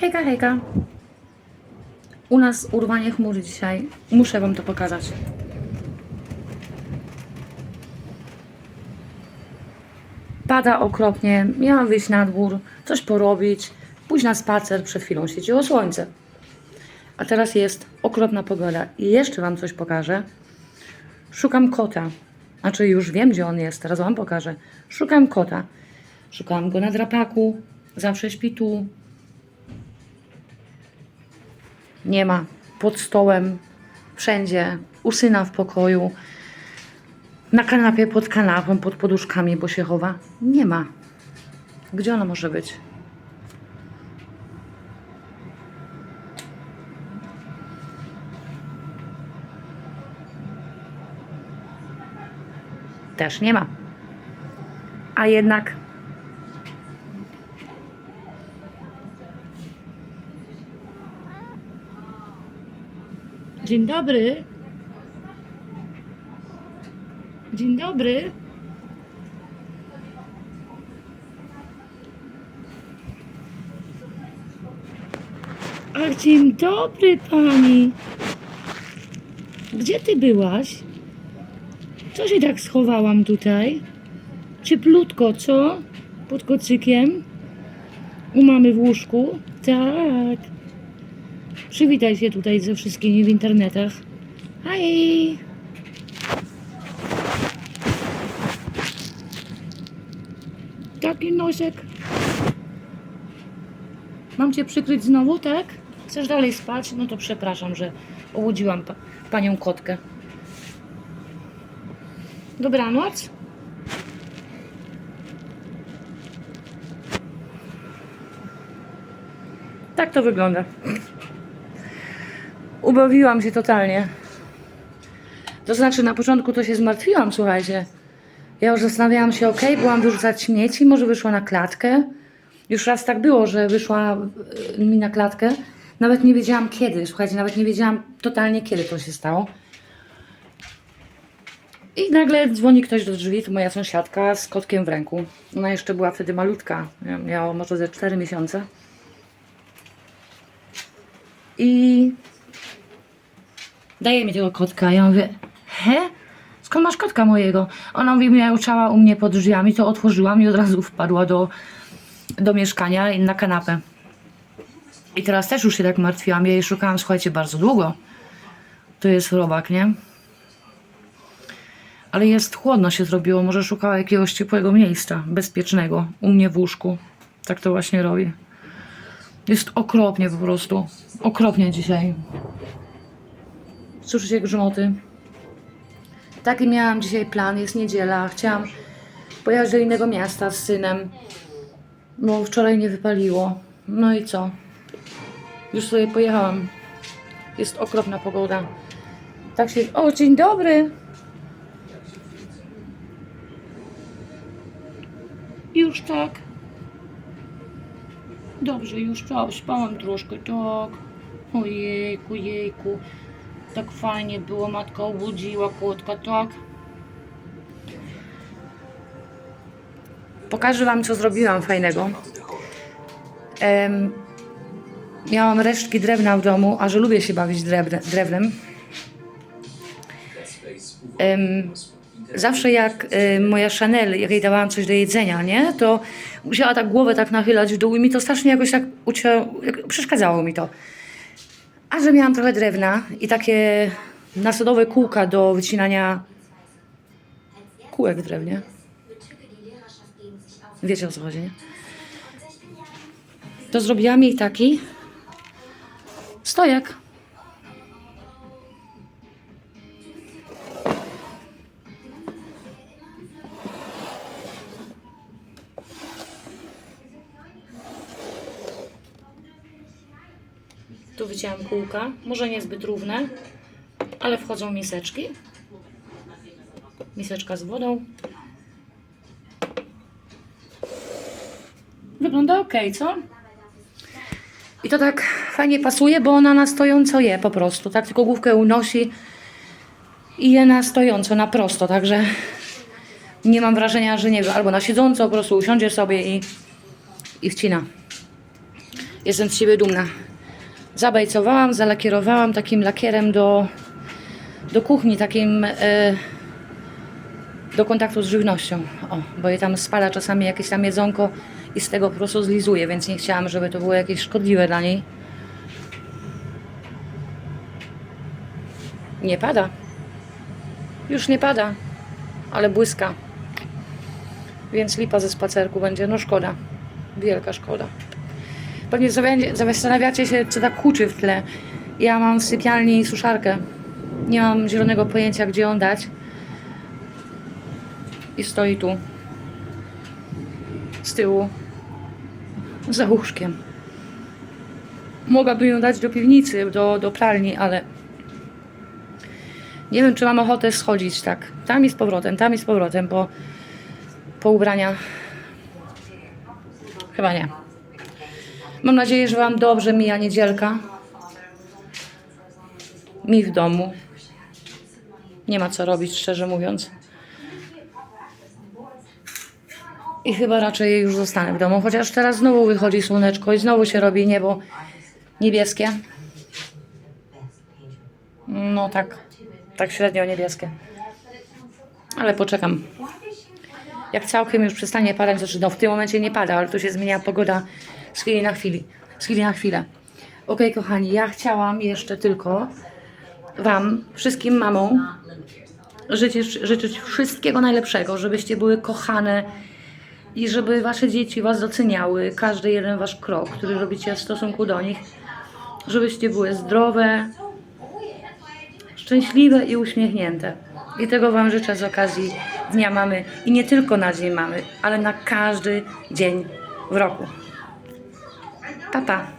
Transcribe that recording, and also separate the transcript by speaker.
Speaker 1: Hejka, hejka. U nas urwanie chmury dzisiaj. Muszę Wam to pokazać. Pada okropnie. Miałam wyjść na dwór, coś porobić, pójść na spacer. Przed chwilą świeciło słońce. A teraz jest okropna pogoda. I jeszcze Wam coś pokażę. Szukam kota. Znaczy już wiem, gdzie on jest. Teraz Wam pokażę. Szukam kota. Szukałam go na drapaku. Zawsze śpi tu. Nie ma. Pod stołem. Wszędzie. U syna w pokoju. Na kanapie, pod kanapą, pod poduszkami, bo się chowa. Nie ma. Gdzie ona może być? Też nie ma. A jednak Dzień dobry. Dzień dobry. Ach, dzień dobry pani. Gdzie ty byłaś? Co się tak schowałam tutaj? Cieplutko, co? Pod kocykiem? U mamy w łóżku? Tak. Przywitaj się tutaj ze wszystkimi w internetach. Hej! Taki nosek. Mam cię przykryć znowu, tak? Chcesz dalej spać? No to przepraszam, że obudziłam pa panią kotkę. Dobranoc. Tak to wygląda. Ubawiłam się totalnie. To znaczy, na początku to się zmartwiłam, słuchajcie. Ja już zastanawiałam się, ok, byłam wyrzucać śmieci, może wyszła na klatkę. Już raz tak było, że wyszła y, mi na klatkę. Nawet nie wiedziałam kiedy, słuchajcie, nawet nie wiedziałam totalnie kiedy to się stało. I nagle dzwoni ktoś do drzwi, to moja sąsiadka z kotkiem w ręku. Ona jeszcze była wtedy malutka, miała może ze 4 miesiące. I daje mi tego kotka. Ja mówię, he? Skąd masz kotka mojego? Ona mówi, miauczała u mnie pod drzwiami, to otworzyłam i od razu wpadła do, do mieszkania na kanapę. I teraz też już się tak martwiłam. Ja jej szukałam, słuchajcie, bardzo długo. To jest robak, nie? Ale jest chłodno się zrobiło. Może szukała jakiegoś ciepłego miejsca, bezpiecznego, u mnie w łóżku. Tak to właśnie robi. Jest okropnie po prostu. Okropnie dzisiaj. Słyszycie grzmoty? Taki miałam dzisiaj plan. Jest niedziela. Chciałam pojechać do innego miasta z synem. Bo wczoraj nie wypaliło. No i co? Już sobie pojechałam. Jest okropna pogoda. Tak się... O, dzień dobry! Już tak. Dobrze, już spałam, spałam troszkę, tak. Ojejku, jejku. Tak fajnie było, matka obudziła kotka, tak. Pokażę Wam, co zrobiłam fajnego. Em, miałam resztki drewna w domu, a że lubię się bawić drewne, drewnem. Em, zawsze jak moja Chanel, jak jej dawałam coś do jedzenia, nie, to musiała tak głowę tak nachylać w dół i mi to strasznie jakoś tak przeszkadzało mi to. A że miałam trochę drewna i takie nasadowe kółka do wycinania kółek w drewnie. Wiecie o co chodzi, nie? To zrobiłam jej taki stojak. Tu wycięłam kółka, może niezbyt równe, ale wchodzą miseczki. Miseczka z wodą. Wygląda ok, co? I to tak fajnie pasuje, bo ona na stojąco je po prostu. Tak tylko główkę unosi i je na stojąco, na prosto. Także nie mam wrażenia, że nie wiem, albo na siedząco po prostu usiądzie sobie i, i wcina. Jestem z siebie dumna. Zabajcowałam, zalakierowałam takim lakierem do, do kuchni, takim e, do kontaktu z żywnością. O, bo jej tam spada czasami jakieś tam jedzonko i z tego po prostu zlizuje, więc nie chciałam, żeby to było jakieś szkodliwe dla niej. Nie pada. Już nie pada, ale błyska. Więc lipa ze spacerku będzie, no szkoda. Wielka szkoda. Pewnie zastanawiacie się, co tak huczy w tle. Ja mam w sypialni suszarkę. Nie mam zielonego pojęcia, gdzie ją dać. I stoi tu. Z tyłu. Za łóżkiem. Mogłabym ją dać do piwnicy, do, do pralni, ale nie wiem, czy mam ochotę schodzić tak. Tam i z powrotem, tam i z powrotem, po, po ubrania. Chyba nie. Mam nadzieję, że Wam dobrze mija niedzielka. Mi w domu. Nie ma co robić, szczerze mówiąc. I chyba raczej już zostanę w domu, chociaż teraz znowu wychodzi słoneczko i znowu się robi niebo niebieskie. No tak, tak średnio niebieskie. Ale poczekam. Jak całkiem już przestanie padać, znaczy no w tym momencie nie pada, ale tu się zmienia pogoda z chwili na chwili, chwili na chwilę. Okej, kochani, ja chciałam jeszcze tylko Wam, wszystkim mamom, życzyć, życzyć wszystkiego najlepszego, żebyście były kochane i żeby Wasze dzieci Was doceniały, każdy jeden Wasz krok, który robicie w stosunku do nich, żebyście były zdrowe, szczęśliwe i uśmiechnięte. I tego Wam życzę z okazji Dnia Mamy i nie tylko na Dzień Mamy, ale na każdy dzień w roku. Pa, pa.